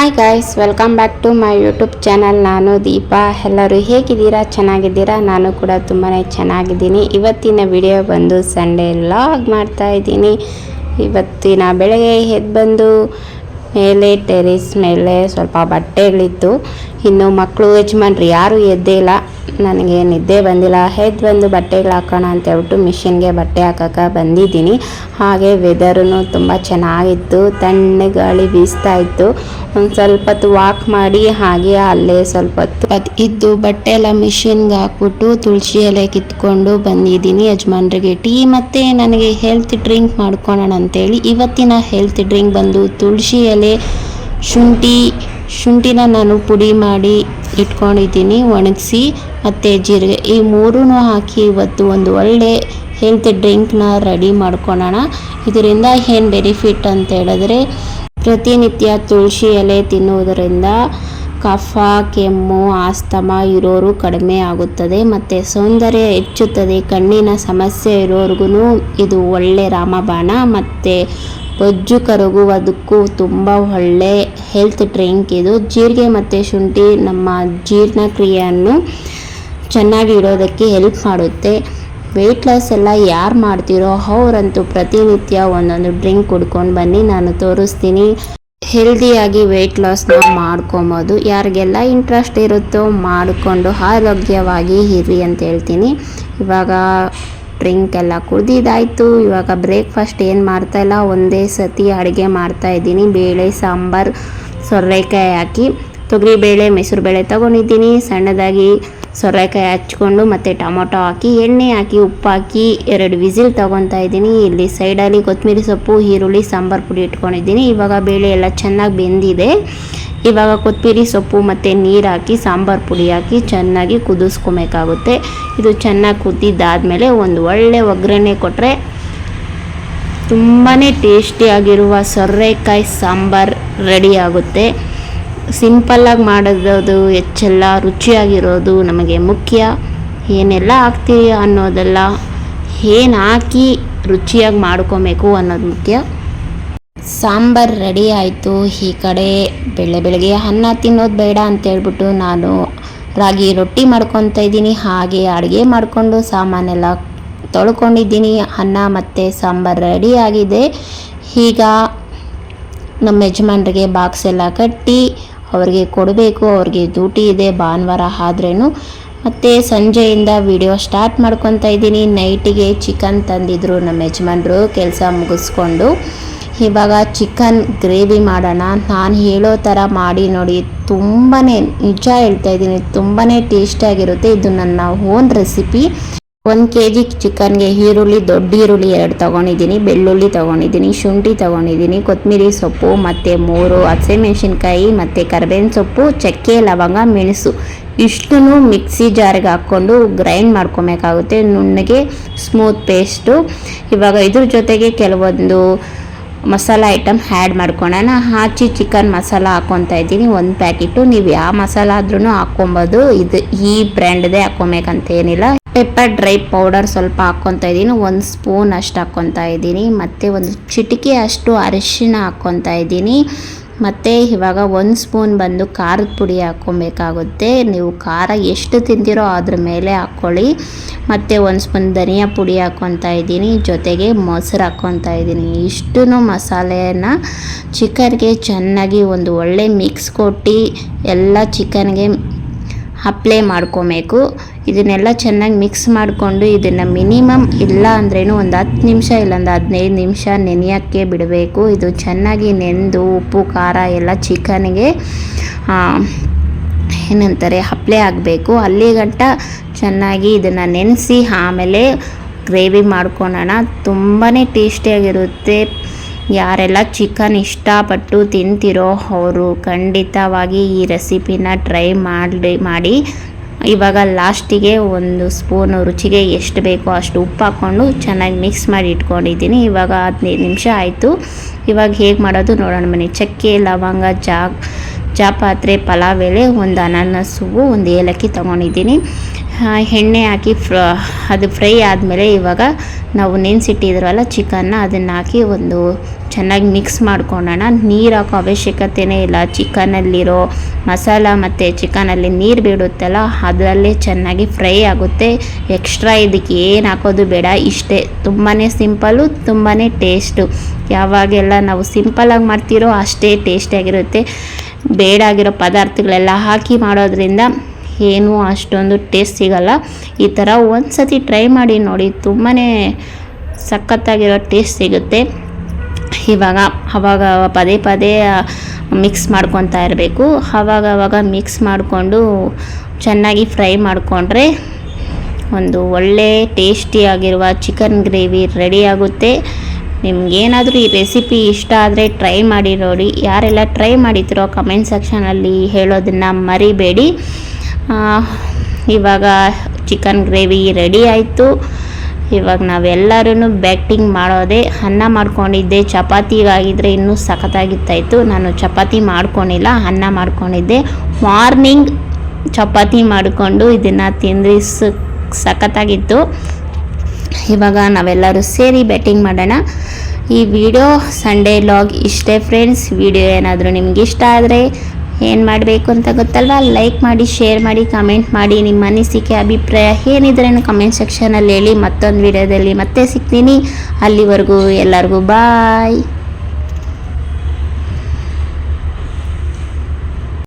Hi guys welcome back to my YouTube channel ನಾನು ದೀಪಾ. ಎಲ್ಲರೂ ಹೇಗಿದ್ದೀರಾ? ಚೆನ್ನಾಗಿದ್ದೀರಾ? ನಾನು ಕೂಡ ತುಂಬಾ ಚೆನ್ನಾಗಿದ್ದೀನಿ. ಇವತ್ತಿನ ವಿಡಿಯೋ ಬಂದು ಸಂಡೇ ಲಾಗ್ ಮಾಡ್ತಾ ಇದ್ದೀನಿ. ಇವತ್ತಿನ ಬೆಳಗ್ಗೆ ಎದ್ದು ಬಂದು ಮೇಲೆ ಟೆರೇಸ್ ಮೇಲೆ ಸ್ವಲ್ಪ ಬಟ್ಟೆಗಳಿತ್ತು. ಇನ್ನು ಮಕ್ಕಳು ಯಜಮಾನ್ರು ಯಾರೂ ಎದ್ದೇ ಇಲ್ಲ. ನನಗೆ ನಿದ್ದೆ ಬಂದಿಲ್ಲ. ಎದ್ದು ಬಂದು ಬಟ್ಟೆಗಳು ಹಾಕೋಣ ಅಂತ ಹೇಳ್ಬಿಟ್ಟು ಮಿಷಿನ್ಗೆ ಬಟ್ಟೆ ಹಾಕೋಕೆ ಬಂದಿದ್ದೀನಿ. ಹಾಗೆ ವೆದರೂ ತುಂಬ ಚೆನ್ನಾಗಿತ್ತು. ತಣ್ಣ ಗಾಳಿ ಬೀಸ್ತಾ ಇತ್ತು. ಒಂದು ಸ್ವಲ್ಪ ಹೊತ್ತು ವಾಕ್ ಮಾಡಿ ಹಾಗೆ ಅಲ್ಲೇ ಸ್ವಲ್ಪ ಹೊತ್ತು ಅದು ಇದ್ದು ಬಟ್ಟೆ ಎಲ್ಲ ಮಿಷಿನ್ಗೆ ಹಾಕ್ಬಿಟ್ಟು ತುಳಸಿ ಎಲೆ ಕಿತ್ಕೊಂಡು ಬಂದಿದ್ದೀನಿ ಯಜಮಾನ್ರಿಗೆ. ಟೀ ಮತ್ತು ನನಗೆ ಹೆಲ್ತ್ ಡ್ರಿಂಕ್ ಮಾಡ್ಕೊಳ್ಳೋಣ ಅಂತೇಳಿ ಇವತ್ತಿನ ಹೆಲ್ತ್ ಡ್ರಿಂಕ್ ಬಂದು ತುಳಸಿ ಎಲೆ ಶುಂಠಿ ಶುಂಠಿನ ನಾನು ಪುಡಿ ಮಾಡಿ ಇಟ್ಕೊಂಡಿದ್ದೀನಿ, ಒಣಗಿಸಿ, ಮತ್ತು ಜೀರಿಗೆ. ಈ ಮೂರೂ ಹಾಕಿ ಇವತ್ತು ಒಂದು ಒಳ್ಳೆ ಹೆಲ್ತ್ ಡ್ರಿಂಕ್ನ ರೆಡಿ ಮಾಡ್ಕೊಳ್ಳೋಣ ಇದರಿಂದ ಏನು ಬೆನಿಫಿಟ್ ಅಂತ ಹೇಳಿದ್ರೆ, ಪ್ರತಿನಿತ್ಯ ತುಳಸಿ ಎಲೆ ತಿನ್ನುವುದರಿಂದ ಕಫ, ಕೆಮ್ಮು, ಆಸ್ತಮ ಇರೋರು ಕಡಿಮೆ ಆಗುತ್ತದೆ, ಮತ್ತು ಸೌಂದರ್ಯ ಹೆಚ್ಚುತ್ತದೆ, ಕಣ್ಣಿನ ಸಮಸ್ಯೆ ಇರೋರ್ಗು ಇದು ಒಳ್ಳೆ ರಾಮಬಾಣ, ಮತ್ತು ಬೊಜ್ಜು ಕರಗುವುದಕ್ಕೂ ತುಂಬ ಒಳ್ಳೆ ಹೆಲ್ತ್ ಡ್ರಿಂಕ್ ಇದು. ಜೀರಿಗೆ ಮತ್ತು ಶುಂಠಿ ನಮ್ಮ ಜೀರ್ಣಕ್ರಿಯೆಯನ್ನು ಚೆನ್ನಾಗಿ ಇಡೋದಕ್ಕೆ ಹೆಲ್ಪ್ ಮಾಡುತ್ತೆ. ವೆಯ್ಟ್ ಲಾಸ್ ಎಲ್ಲ ಯಾರು ಮಾಡ್ತೀರೋ ಅವರಂತೂ ಪ್ರತಿನಿತ್ಯ ಒಂದೊಂದು ಡ್ರಿಂಕ್ ಕುಡ್ಕೊಂಡು ಬನ್ನಿ, ನಾನು ತೋರಿಸ್ತೀನಿ. ಹೆಲ್ದಿಯಾಗಿ ವೆಯ್ಟ್ ಲಾಸ್ನ ಮಾಡ್ಕೊಬೋದು. ಯಾರಿಗೆಲ್ಲ ಇಂಟ್ರೆಸ್ಟ್ ಇರುತ್ತೋ ಮಾಡಿಕೊಂಡು ಆರೋಗ್ಯವಾಗಿ ಇರಿ ಅಂತ ಹೇಳ್ತೀನಿ. ಇವಾಗ ಡ್ರಿಂಕ್ ಎಲ್ಲ ಕುಡ್ದಿದ್ದಾಯಿತು. ಇವಾಗ ಬ್ರೇಕ್ಫಾಸ್ಟ್ ಏನು ಮಾಡ್ತಾಯಿಲ್ಲ ಒಂದೇ ಸತಿ ಅಡುಗೆ ಮಾಡ್ತಾ ಇದ್ದೀನಿ. ಬೇಳೆ, ಸಾಂಬಾರು, ಸೊರ್ರೆಕಾಯಿ ಹಾಕಿ ತೊಗರಿಬೇಳೆ ಬೇಳೆ ತೊಗೊಂಡಿದ್ದೀನಿ. ಸಣ್ಣದಾಗಿ ಸೊರೆಕಾಯಿ ಹಚ್ಕೊಂಡು ಮತ್ತು ಟೊಮೊಟೊ ಹಾಕಿ, ಎಣ್ಣೆ ಹಾಕಿ, ಉಪ್ಪು ಹಾಕಿ, ಎರಡು ವಿಸಿಲ್ ತೊಗೊತಾ ಇದ್ದೀನಿ. ಇಲ್ಲಿ ಸೈಡಲ್ಲಿ ಕೊತ್ತಂಬರಿ ಸೊಪ್ಪು, ಈರುಳ್ಳಿ, ಸಾಂಬಾರು ಪುಡಿ ಇಟ್ಕೊಂಡಿದ್ದೀನಿ. ಇವಾಗ ಬೇಳೆ ಎಲ್ಲ ಚೆನ್ನಾಗಿ ಬೆಂದಿದೆ. ಇವಾಗ ಕೊತ್ತಂಬರಿ ಸೊಪ್ಪು ಮತ್ತು ನೀರು ಹಾಕಿ, ಸಾಂಬಾರು ಪುಡಿ ಹಾಕಿ ಚೆನ್ನಾಗಿ ಕುದಿಸ್ಕೊಬೇಕಾಗುತ್ತೆ. ಇದು ಚೆನ್ನಾಗಿ ಕುದ್ದಿದ್ದಾದಮೇಲೆ ಒಂದು ಒಳ್ಳೆ ಒಗ್ಗರಣೆ ಕೊಟ್ಟರೆ ತುಂಬಾ ಟೇಸ್ಟಿಯಾಗಿರುವ ಸೊರ್ರೆಕಾಯಿ ಸಾಂಬಾರು ರೆಡಿ ಆಗುತ್ತೆ. ಸಿಂಪಲ್ಲಾಗಿ ಮಾಡೋದು ಹೆಚ್ಚೆಲ್ಲ ರುಚಿಯಾಗಿರೋದು ನಮಗೆ ಮುಖ್ಯ. ಏನೆಲ್ಲ ಹಾಕ್ತೀವಿ ಅನ್ನೋದೆಲ್ಲ ಏನು ಹಾಕಿ ರುಚಿಯಾಗಿ ಮಾಡ್ಕೊಬೇಕು ಅನ್ನೋದು ಮುಖ್ಯ. ಸಾಂಬಾರು ರೆಡಿ ಆಯಿತು. ಈ ಕಡೆ ಬೆಳೆ ಬೆಳಗ್ಗೆ ಅನ್ನ ತಿನ್ನೋದು ಬೇಡ ಅಂತೇಳ್ಬಿಟ್ಟು ನಾನು ರಾಗಿ ರೊಟ್ಟಿ ಮಾಡ್ಕೊತ ಇದ್ದೀನಿ. ಹಾಗೆ ಅಡುಗೆ ಮಾಡಿಕೊಂಡು ಸಾಮಾನೆಲ್ಲ ತೊಳ್ಕೊಂಡಿದ್ದೀನಿ. ಅನ್ನ ಮತ್ತು ಸಾಂಬಾರು ರೆಡಿ ಆಗಿದೆ. ಈಗ ನಮ್ಮ ಯಜಮಾನ್ರಿಗೆ ಬಾಕ್ಸ್ ಎಲ್ಲ ಕಟ್ಟಿ ಅವ್ರಿಗೆ ಕೊಡಬೇಕು, ಅವ್ರಿಗೆ ಡ್ಯೂಟಿ ಇದೆ ಭಾನುವಾರ ಆದ್ರೇನು. ಮತ್ತು ಸಂಜೆಯಿಂದ ವಿಡಿಯೋ ಸ್ಟಾರ್ಟ್ ಮಾಡ್ಕೊತಾ ಇದ್ದೀನಿ. ನೈಟಿಗೆ ಚಿಕನ್ ತಂದಿದ್ರು ನಮ್ಮ ಯಜಮಾನ್ರು, ಕೆಲಸ ಮುಗಿಸ್ಕೊಂಡು. ಇವಾಗ ಚಿಕನ್ ಗ್ರೇವಿ ಮಾಡೋಣ. ನಾನು ಹೇಳೋ ಥರ ಮಾಡಿ ನೋಡಿ ತುಂಬಾ ನಿಜ ಹೇಳ್ತಾ ಇದ್ದೀನಿ. ತುಂಬಾ ಟೇಸ್ಟಿಯಾಗಿರುತ್ತೆ ಇದು ನನ್ನ ಓನ್ ರೆಸಿಪಿ. ಒಂದು ಕೆ ಜಿ ಚಿಕನ್ಗೆ ಈರುಳ್ಳಿ, ದೊಡ್ಡ ಈರುಳ್ಳಿ ಎರಡು ತೊಗೊಂಡಿದ್ದೀನಿ, ಬೆಳ್ಳುಳ್ಳಿ ತೊಗೊಂಡಿದ್ದೀನಿ, ಶುಂಠಿ ತೊಗೊಂಡಿದ್ದೀನಿ ಕೊತ್ತಂಬರಿ ಸೊಪ್ಪು, ಮತ್ತು ಮೂರು ಹಸಿಮೆಣ್ಸಿನ್ಕಾಯಿ, ಮತ್ತು ಕರ್ಬೇವಿನ ಸೊಪ್ಪು, ಚಕ್ಕೆ, ಲವಂಗ, ಮೆಣಸು. ಇಷ್ಟನ್ನು ಮಿಕ್ಸಿ ಜಾರಿಗೆ ಹಾಕ್ಕೊಂಡು ಗ್ರೈಂಡ್ ಮಾಡ್ಕೊಬೇಕಾಗುತ್ತೆ. ನುಣ್ಣಗೆ ಸ್ಮೂತ್ ಪೇಸ್ಟು. ಇವಾಗ ಇದ್ರ ಜೊತೆಗೆ ಕೆಲವೊಂದು ಮಸಾಲ ಐಟಮ್ ಆ್ಯಡ್ ಮಾಡ್ಕೊಳ್ಳೋಣ ಹಾಚಿ ಚಿಕನ್ ಮಸಾಲ ಹಾಕ್ಕೊತಾ ಇದ್ದೀನಿ. ಒಂದು ಪ್ಯಾಕೆಟು ನೀವು ಯಾವ ಮಸಾಲ ಆದ್ರೂ ಹಾಕ್ಕೊಬೋದು. ಇದು ಈ ಬ್ರ್ಯಾಂಡ್ದೇ ಹಾಕ್ಕೊಬೇಕಂತ ಏನಿಲ್ಲ ಪೆಪ್ಪರ್ ಡ್ರೈ ಪೌಡರ್ ಸ್ವಲ್ಪ ಹಾಕ್ಕೊತಾ ಇದ್ದೀನಿ. ಒಂದು ಸ್ಪೂನ್ ಅಷ್ಟು ಹಾಕ್ಕೊತಾ ಇದ್ದೀನಿ. ಮತ್ತು ಒಂದು ಚಿಟಿಕೆ ಅಷ್ಟು ಅರಿಶಿನ ಹಾಕ್ಕೊತಾ ಇದ್ದೀನಿ. ಮತ್ತು ಇವಾಗ ಒಂದು ಸ್ಪೂನ್ ಬಂದು ಖಾರದ ಪುಡಿ ಹಾಕ್ಕೊಬೇಕಾಗುತ್ತೆ ನೀವು ಖಾರ ಎಷ್ಟು ತಿಂತೀರೋ ಅದ್ರ ಮೇಲೆ ಹಾಕ್ಕೊಳ್ಳಿ ಮತ್ತು ಒಂದು ಸ್ಪೂನ್ ಧನಿಯಾ ಪುಡಿ ಹಾಕ್ಕೊತಾ ಇದ್ದೀನಿ. ಜೊತೆಗೆ ಮೊಸರು ಹಾಕ್ಕೊತಾ ಇದ್ದೀನಿ. ಇಷ್ಟು ಮಸಾಲೆನ ಚಿಕನ್ಗೆ ಚೆನ್ನಾಗಿ ಒಂದು ಒಳ್ಳೆ ಮಿಕ್ಸ್ ಕೊಟ್ಟು ಎಲ್ಲ ಚಿಕನ್ಗೆ ಅಪ್ಲೈ ಮಾಡ್ಕೋಬೇಕು. ಇದನ್ನೆಲ್ಲ ಚೆನ್ನಾಗಿ ಮಿಕ್ಸ್ ಮಾಡಿಕೊಂಡು ಇದನ್ನು ಮಿನಿಮಮ್ ಇಲ್ಲ ಅಂದ್ರೇನು ಒಂದು ಹತ್ತು ನಿಮಿಷ ಇಲ್ಲೊಂದು ಹದಿನೈದು ನಿಮಿಷ ನೆನೆಯೋಕ್ಕೆ ಬಿಡಬೇಕು. ಇದು ಚೆನ್ನಾಗಿ ನೆಂದು ಉಪ್ಪು, ಖಾರ ಎಲ್ಲ ಚಿಕನ್ಗೆ ಏನಂತಾರೆ ಹಪ್ಲೆ ಆಗಬೇಕು. ಅಲ್ಲಿ ಗಂಟ ಚೆನ್ನಾಗಿ ಇದನ್ನು ನೆನೆಸಿ ಆಮೇಲೆ ಗ್ರೇವಿ ಮಾಡ್ಕೊಳ್ಳೋಣ ತುಂಬಾ ಟೇಸ್ಟಿಯಾಗಿರುತ್ತೆ. ಯಾರೆಲ್ಲ ಚಿಕನ್ ಇಷ್ಟಪಟ್ಟು ತಿಂತಿರೋ ಅವರು ಖಂಡಿತವಾಗಿ ಈ ರೆಸಿಪಿನ ಟ್ರೈ ಮಾಡಿ ಮಾಡಿ. ಇವಾಗ ಲಾಸ್ಟಿಗೆ ಒಂದು ಸ್ಪೂನು ರುಚಿಗೆ ಎಷ್ಟು ಬೇಕೋ ಅಷ್ಟು ಉಪ್ಪು ಹಾಕ್ಕೊಂಡು ಚೆನ್ನಾಗಿ ಮಿಕ್ಸ್ ಮಾಡಿ ಇಟ್ಕೊಂಡಿದ್ದೀನಿ. ಇವಾಗ ಹದಿನೈದು ನಿಮಿಷ ಆಯಿತು. ಇವಾಗ ಹೇಗೆ ಮಾಡೋದು ನೋಡೋಣ ಮನೆ ಚಕ್ಕೆ, ಲವಂಗ, ಜಾ, ಜಾಪಾತ್ರೆ, ಪಲಾವ್, ಎಲೆ, ಒಂದು ಅನಾನಸ್, ಹೂವು, ಒಂದು ಏಲಕ್ಕಿ ತೊಗೊಂಡಿದ್ದೀನಿ. ಎಣ್ಣೆ ಹಾಕಿ ಫ್ರ, ಅದು ಫ್ರೈ ಆದಮೇಲೆ ಇವಾಗ ನಾವು ನೆನೆಸಿಟ್ಟಿದ್ರಲ್ಲ ಚಿಕನ್ನ, ಅದನ್ನು ಹಾಕಿ ಒಂದು ಚೆನ್ನಾಗಿ ಮಿಕ್ಸ್ ಮಾಡ್ಕೊಳ್ಳೋಣ ನೀರು ಹಾಕೋ ಅವಶ್ಯಕತೆನೇ ಇಲ್ಲ. ಚಿಕನಲ್ಲಿರೋ ಮಸಾಲ ಮತ್ತು ಚಿಕನಲ್ಲಿ ನೀರು ಬಿಡುತ್ತಲ್ಲ, ಅದರಲ್ಲೇ ಚೆನ್ನಾಗಿ ಫ್ರೈ ಆಗುತ್ತೆ. ಎಕ್ಸ್ಟ್ರಾ ಇದಕ್ಕೆ ಏನು ಹಾಕೋದು ಬೇಡ, ಇಷ್ಟೇ. ತುಂಬಾ ಸಿಂಪಲ್ಲು ತುಂಬಾ ಟೇಸ್ಟು. ಯಾವಾಗೆಲ್ಲ ನಾವು ಸಿಂಪಲಾಗಿ ಮಾಡ್ತಿರೋ ಅಷ್ಟೇ ಟೇಸ್ಟಿಯಾಗಿರುತ್ತೆ ಬೇಡಾಗಿರೋ ಪದಾರ್ಥಗಳೆಲ್ಲ ಹಾಕಿ ಮಾಡೋದ್ರಿಂದ ಏನೂ ಅಷ್ಟೊಂದು ಟೇಸ್ಟ್ ಸಿಗಲ್ಲ. ಈ ಥರ ಒಂದು ಸತಿ ಟ್ರೈ ಮಾಡಿ ನೋಡಿ ತುಂಬಾ ಸಖತ್ತಾಗಿರೋ ಟೇಸ್ಟ್ ಸಿಗುತ್ತೆ. ಇವಾಗ, ಅವಾಗ ಪದೇ ಪದೇ ಮಿಕ್ಸ್ ಮಾಡ್ಕೊತಾ ಇರಬೇಕು. ಆವಾಗ ಅವಾಗ ಮಿಕ್ಸ್ ಮಾಡಿಕೊಂಡು ಚೆನ್ನಾಗಿ ಫ್ರೈ ಮಾಡಿಕೊಂಡ್ರೆ ಒಂದು ಒಳ್ಳೆ ಟೇಸ್ಟಿಯಾಗಿರುವ ಚಿಕನ್ ಗ್ರೇವಿ ರೆಡಿ ಆಗುತ್ತೆ. ನಿಮ್ಗೇನಾದರೂ ಈ ರೆಸಿಪಿ ಇಷ್ಟ ಆದರೆ ಟ್ರೈ ಮಾಡಿ ನೋಡಿ. ಯಾರೆಲ್ಲ ಟ್ರೈ ಮಾಡಿದ್ರೋ ಕಮೆಂಟ್ ಸೆಕ್ಷನಲ್ಲಿ ಹೇಳೋದನ್ನು ಮರಿಬೇಡಿ. ಇವಾಗ ಚಿಕನ್ ಗ್ರೇವಿ ರೆಡಿ ಆಯಿತು. ಇವಾಗ ನಾವೆಲ್ಲರೂ ಬ್ಯಾಟಿಂಗ್ ಮಾಡೋದೇ, ಅನ್ನ ಮಾಡ್ಕೊಂಡಿದ್ದೆ ಚಪಾತಿಗಾಗಿದ್ದರೆ ಇನ್ನೂ ಸಖತ್ತಾಗಿತ್ತಾಯಿತು. ನಾನು ಚಪಾತಿ ಮಾಡ್ಕೊಂಡಿಲ್ಲ, ಅನ್ನ ಮಾಡ್ಕೊಂಡಿದ್ದೆ. ಮಾರ್ನಿಂಗ್ ಚಪಾತಿ ಮಾಡಿಕೊಂಡು ಇದನ್ನು ತಿಂದ್ರಿ ಸಖತ್ತಾಗಿತ್ತು. ಇವಾಗ ನಾವೆಲ್ಲರೂ ಸೇರಿ ಬ್ಯಾಟಿಂಗ್ ಮಾಡೋಣ. ಈ ವಿಡಿಯೋ ಸಂಡೇ ಲಾಗ್ ಇಷ್ಟೇ ಫ್ರೆಂಡ್ಸ್ ವಿಡಿಯೋ ಏನಾದರೂ ನಿಮ್ಗೆ ಇಷ್ಟ ಆದರೆ ಏನು ಮಾಡಬೇಕು ಅಂತ ಗೊತ್ತಲ್ವಾ? ಲೈಕ್ ಮಾಡಿ ಶೇರ್ ಮಾಡಿ ಕಮೆಂಟ್ ಮಾಡಿ. ನಿಮ್ಮ ಅನಿಸಿಕೆ, ಅಭಿಪ್ರಾಯ ಏನಿದ್ರೆ ಕಮೆಂಟ್ ಸೆಕ್ಷನಲ್ಲಿ ಹೇಳಿ. ಮತ್ತೊಂದು ವಿಡಿಯೋದಲ್ಲಿ ಮತ್ತೆ ಸಿಗ್ತೀನಿ. ಅಲ್ಲಿವರೆಗೂ ಎಲ್ಲರಿಗೂ ಬಾಯ್